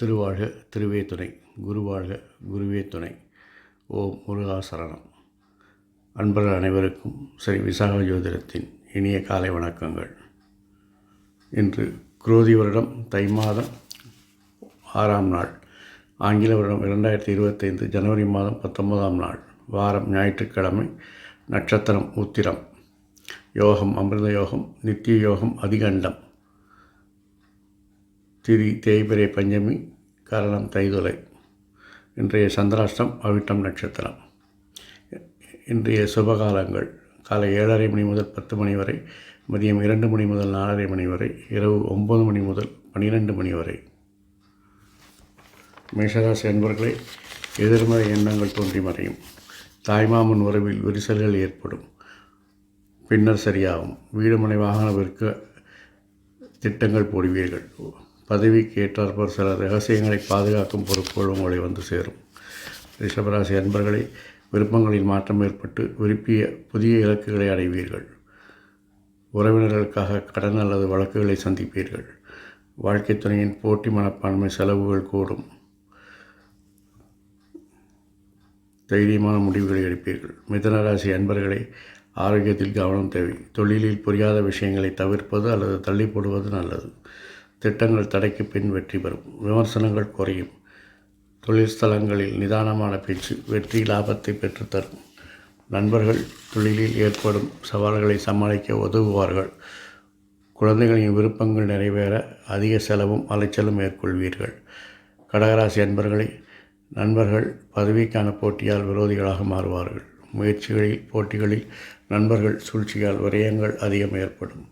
திருவாழ்க திருவே துணை. குருவாழ்க குருவே துணை. ஓம் முருகாசரணம் அன்பர்கள் அனைவருக்கும் ஸ்ரீ விசாக ஜோதிடத்தின் இனிய காலை வணக்கங்கள். இன்று குரோதி வருடம் தை மாதம் ஆறாம் நாள். ஆங்கில வருடம் இரண்டாயிரத்தி இருபத்தைந்து ஜனவரி மாதம் பத்தொன்பதாம் நாள். வாரம் ஞாயிற்றுக்கிழமை நட்சத்திரம் உத்திரம். யோகம் அமிர்த யோகம் நித்திய யோகம் அதிகண்டம். திதி தேய்பிரை பஞ்சமி கரணம் தைதுலை இன்றைய சந்திராஷ்டம் அவிட்டம் நட்சத்திரம். இன்றைய சுபகாலங்கள் காலை ஏழரை மணி முதல் பத்து மணி வரை மதியம் இரண்டு மணி முதல் நாலரை மணி வரை இரவு ஒம்பது மணி முதல் பன்னிரெண்டு மணி வரை. மேஷராசி அன்பர்களே எதிர்மறை எண்ணங்கள் தோன்றி மறையும். தாய்மாமன் உறவில் விரிசல்கள் ஏற்படும். பின்னர் சரியாகும். வீடுமனை வாகன விற்க திட்டங்கள் போடுவீர்கள். பதவிக்கு ஏற்றாற்போல் சில ரகசியங்களை பாதுகாக்கும் பொறுப்புகள் உங்களை வந்து சேரும். ரிஷபராசி அன்பர்களை விருப்பங்களில் மாற்றம் ஏற்பட்டு விருப்பிய புதிய இலக்குகளை அடைவீர்கள். உறவினர்களுக்காக கடன் அல்லது வழக்குகளை சந்திப்பீர்கள். வாழ்க்கை துணையின் போட்டி மனப்பான்மை செலவுகள் கூடும். தைரியமான முடிவுகளை எடுப்பீர்கள். மிதனராசி அன்பர்களை ஆரோக்கியத்தில் கவனம் தேவை. தொழிலில் புரியாத விஷயங்களை தவிர்ப்பது அல்லது தள்ளி போடுவது நல்லது. திட்டங்கள் தடைக்கு பின் வெற்றி பெறும். விமர்சனங்கள் குறையும். தொழில் ஸ்தலங்களில் நிதானமான பேச்சு வெற்றி லாபத்தை பெற்றுத்தரும். நண்பர்கள் தொழிலில் ஏற்படும் சவால்களை சமாளிக்க உதவுவார்கள். குழந்தைகளின் விருப்பங்கள் நிறைவேற அதிக செலவும் அலைச்சலும் மேற்கொள்வீர்கள். கடகராசி அன்பர்களை நண்பர்கள் பதவிக்கான போட்டியால் விரோதிகளாக மாறுவார்கள். முயற்சிகளில் போட்டிகளில் நண்பர்கள் சூழ்ச்சியால் விரயங்கள் அதிகம் ஏற்படும்.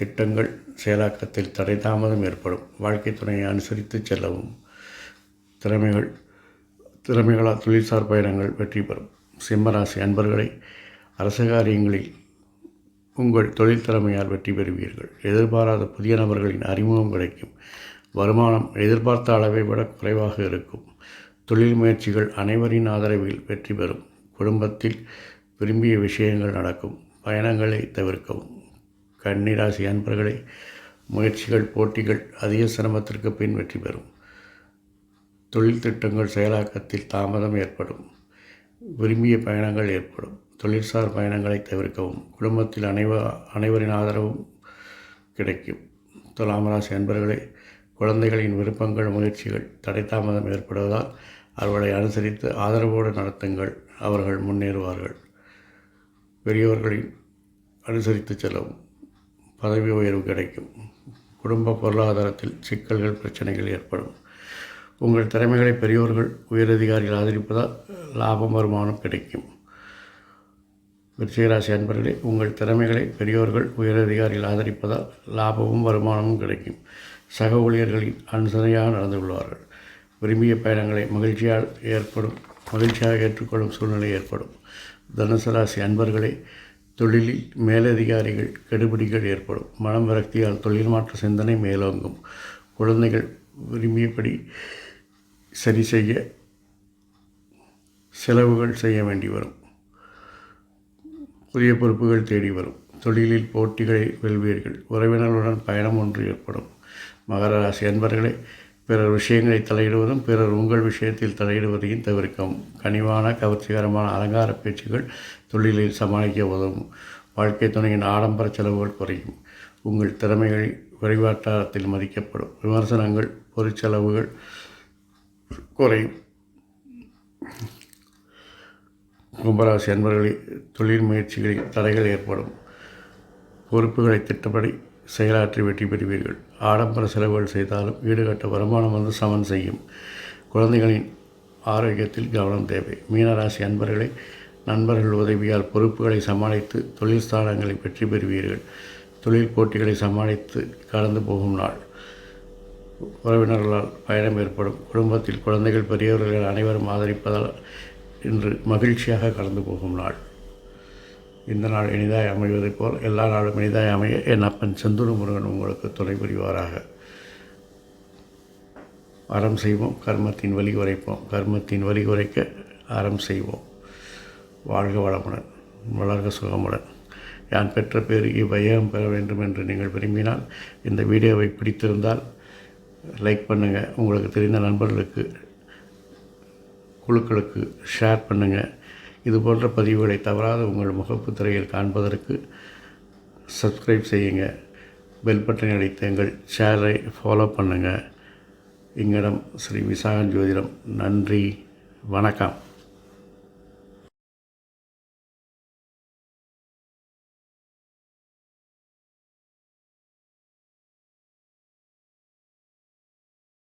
திட்டங்கள் செயலாக்கத்தில் தடை தாமதம் ஏற்படும். வாழ்க்கை துணையை அனுசரித்து செல்லவும். திறமைகள் திறமைகளால் தொழில்சார் பயணங்கள் வெற்றி பெறும். சிம்மராசி அன்பர்களை அரசு காரியங்களில் உங்கள் தொழில் திறமையால் வெற்றி பெறுவீர்கள். எதிர்பாராத புதிய நபர்களின் அறிமுகம் கிடைக்கும். வருமானம் எதிர்பார்த்த அளவை விட குறைவாக இருக்கும். தொழில் முயற்சிகள் அனைவரின் ஆதரவில் வெற்றி பெறும். குடும்பத்தில் விரும்பிய விஷயங்கள் நடக்கும். பயணங்களை தவிர்க்கவும். கன்னிராசி அன்பர்களை முயற்சிகள் போட்டிகள் அதிக சிரமத்திற்கு பின் வெற்றி பெறும். தொழில் திட்டங்கள் செயலாக்கத்தில் தாமதம் ஏற்படும். விரும்பிய பயணங்கள் ஏற்படும். தொழில்சார் பயணங்களை தவிர்க்கவும் குடும்பத்தில் அனைவ அனைவரின் ஆதரவும் கிடைக்கும். துலாமராசி அன்பர்களே குழந்தைகளின் விருப்பங்கள் முயற்சிகள் தடை தாமதம் ஏற்படுவதால் அவர்களை அனுசரித்து ஆதரவோடு நடத்துங்கள். அவர்கள் முன்னேறுவார்கள். பெரியவர்களின் அனுசரித்து செல்லவும். பதவி உயர்வு கிடைக்கும். குடும்ப பொருளாதாரத்தில் சிக்கல்கள் பிரச்சனைகள் ஏற்படும். உங்கள் திறமைகளை பெரியோர்கள் உயரதிகாரிகள் ஆதரிப்பதால் லாபம் வருமானம் கிடைக்கும். விருச்சிகராசி அன்பர்களே உங்கள் திறமைகளை பெரியோர்கள் உயரதிகாரிகள் ஆதரிப்பதால் லாபமும் வருமானமும் கிடைக்கும். சக ஊழியர்களின் அனுசரணையாக நடந்து கொள்வார்கள். விரும்பிய பயணங்களை மகிழ்ச்சியால் ஏற்படும் மகிழ்ச்சியாக ஏற்றுக்கொள்ளும் சூழ்நிலை ஏற்படும். தனுசு ராசி அன்பர்களே தொழிலில் மேலதிகாரிகள் கெடுபிடிகள் ஏற்படும். மனம் விரக்தியால் தொழில் மாற்ற சிந்தனை மேலோங்கும். குழந்தைகள் விரும்பியபடி சரி செய்ய செலவுகள் செய்ய வேண்டி வரும். புதிய பொறுப்புகள் தேடி வரும். தொழிலில் போட்டிகளை வெல்வீர்கள். உறவினர்களுடன் பயணம் ஒன்று ஏற்படும். மகர ராசி அன்பர்களே பிறர் விஷயங்களை தலையிடுவதும் பிறர் உங்கள் விஷயத்தில் தலையிடுவதையும் தவிர்க்கவும் கனிவான கவர்ச்சிகரமான அலங்கார பேச்சுகள் தொழிலில் சமாளிக்க உதவும். வாழ்க்கை துணையின் ஆடம்பர செலவுகள் குறையும். உங்கள் திறமைகள் விரைவாட்டாரத்தில் மதிக்கப்படும். விமர்சனங்கள் பொருட்செலவுகள் குறையும். கும்பராசி அன்பர்களில் தொழில் முயற்சிகளில் தடைகள் ஏற்படும். பொறுப்புகளை திட்டப்படி செயலாற்றி வெற்றி பெறுவீர்கள். ஆடம்பர செலவுகள் செய்தாலும் ஈடுகட்ட வருமானம் வந்து சமன் செய்யும். குழந்தைகளின் ஆரோக்கியத்தில் கவனம் தேவை. மீனராசி அன்பர்களை நண்பர்கள் உதவியால் பொறுப்புகளை சமாளித்து தொழில் ஸ்தானங்களை வெற்றி பெறுவீர்கள். தொழில் போட்டிகளை சமாளித்து கடந்து போகும் நாள். உறவினர்களால் பயணம் ஏற்படும். குடும்பத்தில் குழந்தைகள் பெரியவர்கள் அனைவரும் ஆதரிப்பதால் இன்று மகிழ்ச்சியாக கடந்து போகும் நாள். இந்த நாள் இனிதாய் அமைவதைப் போல் எல்லா நாளும் இனிதாய் அமைய என் அப்பன் செந்தூர் முருகன் உங்களுக்கு துணை புரிவாராக. அறம் செய்வோம் கர்மத்தின் வழி குறைப்போம். கர்மத்தின் வழி குறைக்க அறம் செய்வோம். வாழ்க வளமுடன் வளர்க சுகமுடன். யான் பெற்ற பேர் இவ்வையகம் பெற வேண்டும் என்று நீங்கள் விரும்பினால் இந்த வீடியோவை பிடித்திருந்தால் லைக் பண்ணுங்கள் உங்களுக்கு தெரிந்த நண்பர்களுக்கு குழுக்களுக்கு ஷேர் பண்ணுங்கள் இது போன்ற பதிவுகளை தவறாத உங்கள் முகப்பு திரையில் காண்பதற்கு சப்ஸ்கிரைப் செய்யுங்க. பெல் பட்டனை அடித்து எங்கள் சேனலை ஃபாலோ பண்ணுங்கள் எங்களிடம் ஸ்ரீ விசாகன் ஜோதிடம் நன்றி. வணக்கம்.